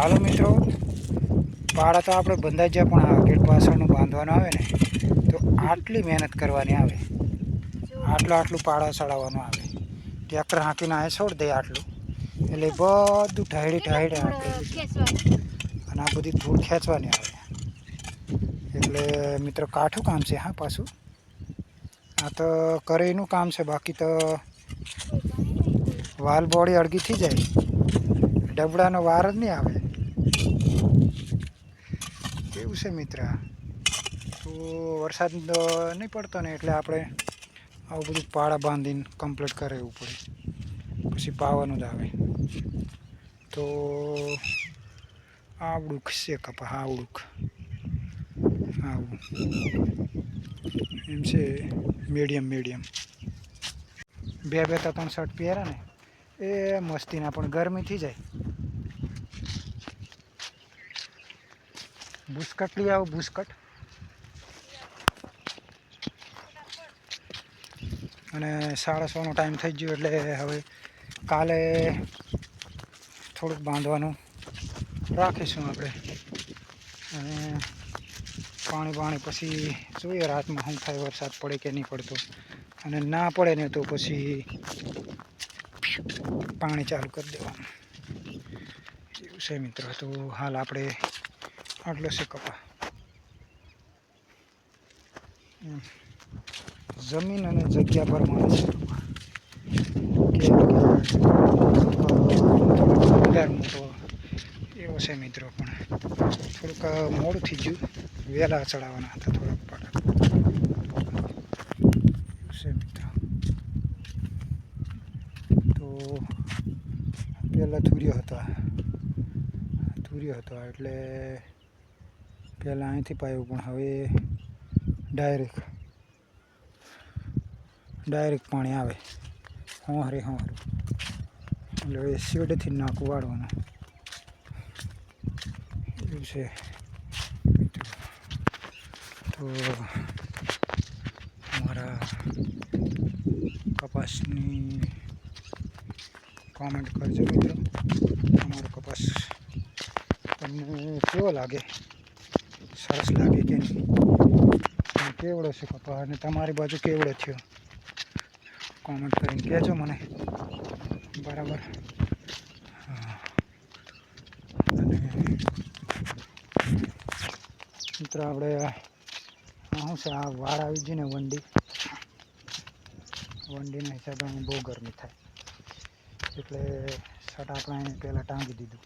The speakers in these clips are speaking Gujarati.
હાલો મિત્રો. પાડા તો આપણે બંધાઈ જાય પણ આ ગેટ પાછળનું બાંધવાનું આવે ને તો આટલી મહેનત કરવાની આવે. આટલું આટલું પાડા ચડાવવાનું આવે. ટ્રેક્ટર હાંકીને આ છોડ દે આટલું. એટલે બધું ઢાળી ઢાળી અને આ બધી ધૂળ ખેંચવાની આવે. એટલે મિત્રો કાઠું કામ છે હા પાછું. આ તો કરેનું કામ છે બાકી તો વાલ બોડી અળગી થઈ જાય. ડબડાનો વાર જ નહીં આવે. છે મિત્ર? તો વરસાદ નહીં પડતો ને એટલે આપણે આવું બધું પાળા બાંધીને કમ્પ્લીટ કરાવવું પડે. પછી પાવાનું જ આવે. તો આવડુંક છે કપા, આવડુંક. આવું. એમ છે મીડિયમ મીડિયમ બે બે ત્રણ શર્ટ પહેરે ને. એ મસ્તીના, પણ ગરમી થઈ જાય. બુસ્કટ લઈ આવો, બુસ્કટ. અને સાડા સોનો ટાઈમ થઈ ગયો એટલે હવે કાલે થોડુંક બાંધવાનું રાખીશું આપણે. અને પાણી પાણી પછી જોઈએ રાતમાં શું થાય, વરસાદ પડે કે નહીં પડતો. અને ના પડે ને તો પછી પાણી ચાલુ કરી દેવાનું. એવું છે મિત્રો. તો હાલ આપણે આટલો છે કપા જમીન અને જગ્યા પ્રમાણે છે એવો છે મિત્રો પણ થોડુંક મોડું થઈ ગયું વહેલા ચડાવવાના હતા થોડાક એવું છે તો પહેલાં ધૂર્યો હતો. ધૂર્યો હતો એટલે પહેલાં અહીંથી પાયું, પણ હવે ડાયરેક્ટ ડાયરેક્ટ પાણી આવે. હોંહરે હોંહરે એટલે હવે શેડથી નાખું વાળવાનું. એવું છે. તો અમારા કપાસની કોમેન્ટ કરજો મિત્રો. અમારો કપાસ તમને કેવો લાગે? સરસ લાગે કે નહીં? કેવડો છે કપાસ અને તમારી બાજુ કેવડો થયો? કોમેન્ટ કરીને કહેજો મને. બરાબર. મિત્રો, આપણે શું છે? આ વાળ આવી ગઈ ને વંડી. વંડીના હિસાબે અહીં બહુ ગરમી થાય. એટલે શર્ટ આપણે અહીં પહેલાં ટાંગી દીધું.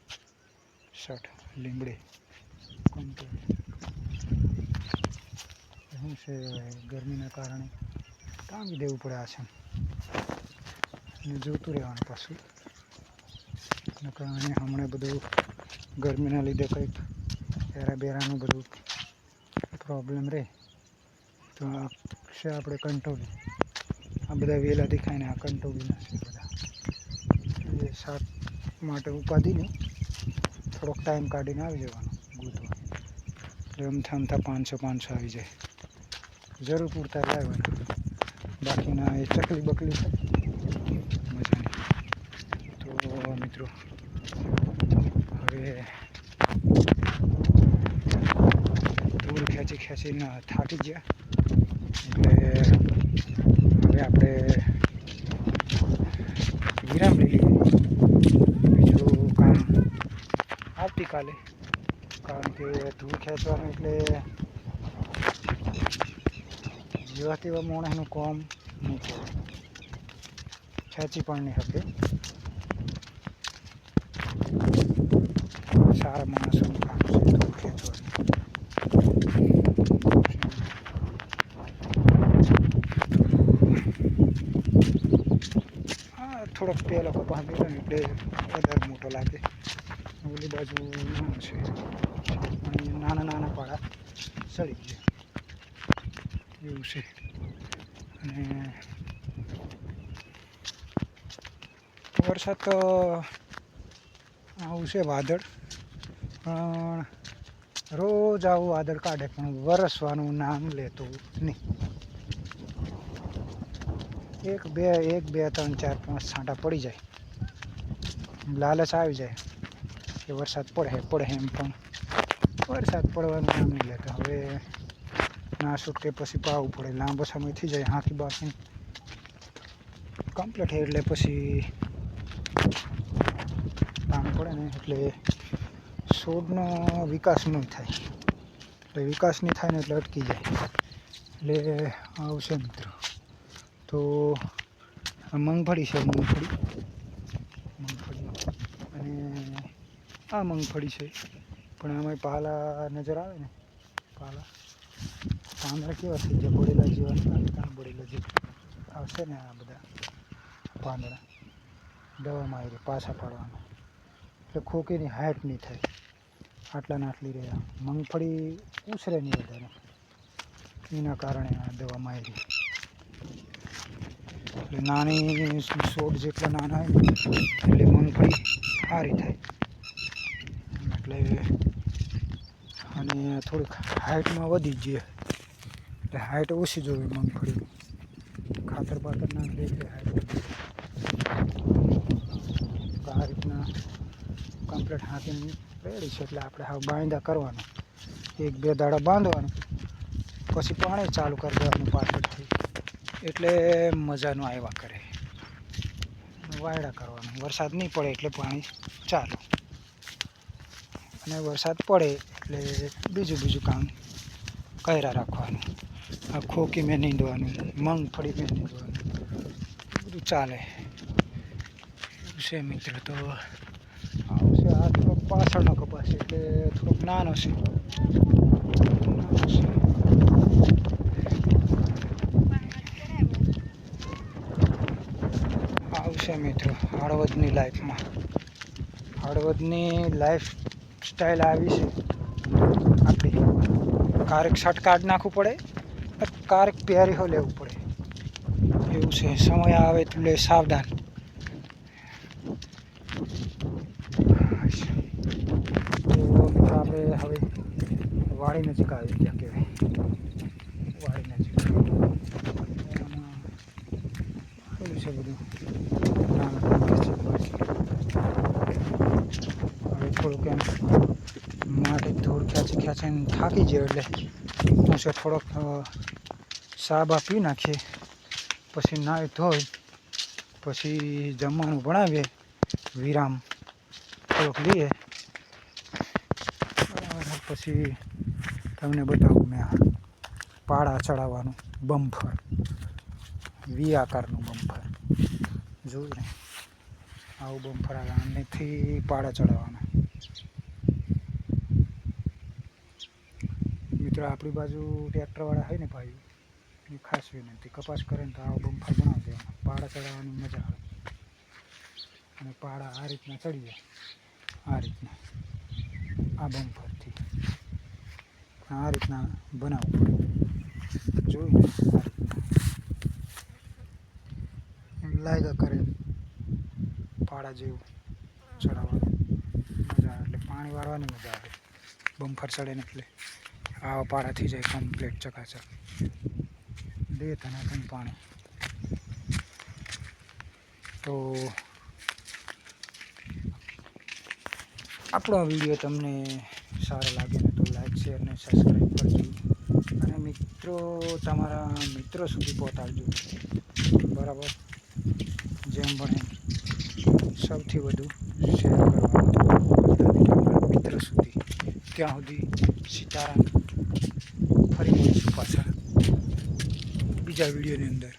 શર્ટ લીમડે કમ્પ્લીટ શું છે ગરમીના કારણે? ટાંગી દેવું પડે છે. અને જોતું રહેવાનું પાછું. નકર કારણે હમણાં બધું ગરમીના લીધે કંઈક એરા બેરાનું બધું પ્રોબ્લેમ રહે તો આ છે આપણે કંટોલી. આ બધા વેલા દેખાય ને આ કંટોલીના છે બધા. એ શાક માટે ઉપાધિ નહીં. થોડોક ટાઈમ કાઢીને આવી જવાનું ગૂંથવા એટલે અમથા અમથા પાંચસો પાંચસો આવી જાય. જરૂર પૂરતા લાવવાના બાકીના એ ચકલી બકલી છે. મજા તો મિત્રો, હવે ધૂળ ખેંચી ખેંચીને થાકી ગયા. એટલે હવે આપણે વિરામ લઈ લઈએ. બીજું કામ આવતીકાલે. કારણ કે ધૂળ ખેંચવાનું એટલે જેવા તેવા માણસનું કામ નહીં ખેંચી પણ નહીં શકે. સારા માણસો કામ થોડોક લોકો કપાસ બેઠો ને એટલે વધારે મોટો લાગે. ઓલી બાજુ નાનો છે. નાના નાના પાડા સડી ગયા. એવું છે અને વરસાદ તો આવું છે વાદળ, પણ રોજ આવું વાદળ કાઢે, પણ વરસવાનું નામ લેતું નહીં. એક, બે એક, બે, ત્રણ, ચાર, પાંચ છાંટા પડી જાય. લાલચ આવી જાય કે વરસાદ પડે પડે એમ પણ. વરસાદ પડવાનું નામ નહીં લેતા. હવે ના છૂટકે પછી પાવું પડે. લાંબો સમય થઈ જાય હાથી બાકી કમ્પ્લીટ એટલે પછી કામ પડે ને એટલે છોડનો વિકાસ નહીં થાય. એટલે વિકાસ નહીં થાય ને એટલે અટકી જાય. એટલે આવશે મિત્રો. તો મગફળી છે મગફળી. મગફળી. અને આ મગફળી છે. પણ આમાં પાલા નજર આવે ને. પાલા. પાંદડા કેવા થઈ ગયા બળેલા જેવા કાંઈ બળેલા જેવા આવશે ને આ બધા પાંદડા દવામાં આવી પાછા પાડવાના. એટલે ખોકીની હાઈટ નહીં થાય. આટલા આટલી રહ્યા મગફળી ઉછરે નહીં વધારે. એના કારણે આ દવામાં આવી એટલે નાની છોડ જેટલા નાના હોય એટલે મગફળી સારી થાય. એટલે અને થોડીક હાઇટમાં વધી જ જોઈએ. એટલે હાઇટ ઓછી જોવી મગફળી ખાતર પાતર ના દે હાઈટ આ રીતના કમ્પ્લીટ હાંકીને રેડી છે એટલે આપણે હવે બાંધા કરવાનું. એક બે દાડા બાંધવાનું. પછી પાણી ચાલુ કરી દેવાનું પાછળથી. એટલે મજાનું આવ્યા કરે. વાયડા કરવાનું. વરસાદ નહીં પડે એટલે પાણી ચાલુ. અને વરસાદ પડે એટલે બીજું બીજું કામ કર્યા રાખવાનું. આ ખોકી મેં નીંદવાનું મગફળી મેં નીંદવાનું બધું ચાલે. છે મિત્ર તો. આવશે આ થોડોક પાછળનો કપાસ છે એટલે થોડોક નાનો છે. આવશે મિત્રો હળવદની લાઈફમાં. હળવદની લાઈફ સ્ટાઈલ આવી છે. આપણી. કારેક શર્ટ કાઢ નાખવું પડે? કારેક પહેરી હો લેવું પડે. એવું છે. સમય આવે એટલે સાવધાન. તો મિત્રો આપણે હવે વાડી નજીક આવી ગયા કહેવાય? વાડી નજીક. આમાં આવેલું છે બધું. નાના નાના છે હવે થોડુંક એમ માટે ધૂળ ખેંચી ખેંચીને થાકી જાય એટલે હું છે થોડોક અ, સાબા પી નાખીએ. પછી નાહી ધોઈ, પછી જમવાનું બનાવીએ, વિરામ થોડોક લઈએ. પછી તમને બતાવું મેં પાડા ચડાવવાનું બમ્ફર વી આકારનું બમ્ફર જોયું ને? આવું બમ્ફર આવે આનેથી પાડા ચડાવવાના. મિત્રો, આપણી બાજુ ટ્રેક્ટરવાળા હોય ને ભાઈ એ ખાસ વિનંતી કપાસ કરે ને તો આવો બમ્ફર બનાવી દેવાના. પાડા ચડાવવાની મજા આવે. અને પાડા આ રીતના ચડી જાય. આ રીતના. આ બમ્ફરથી આ રીતના બનાવવું પડે. જોયું એમ લાગ્યા કરે પાડા જેવું ચડાવવાનું. મજા આવે. એટલે પાણી વાળવાની મજા આવે. બમ્ફર ચડે ને એટલે આવા પાડા થઈ જાય કમ્પ્લીટ ચકાચક. દે તને પણ પાણી. તો આપણો આ વીડિયો તમને સારો લાગે ને તો લાઈક શેર અને સબસ્ક્રાઈબ કરજો. અને મિત્રો, તમારા મિત્રો સુધી પહોંચાડજો. બરાબર? જેમ બને સૌથી વધુ શેર કરવાનું મિત્રો સુધી. ત્યાં સુધી સીતારામ ફરી મળીશું પાછા બીજા વિડીયોની અંદર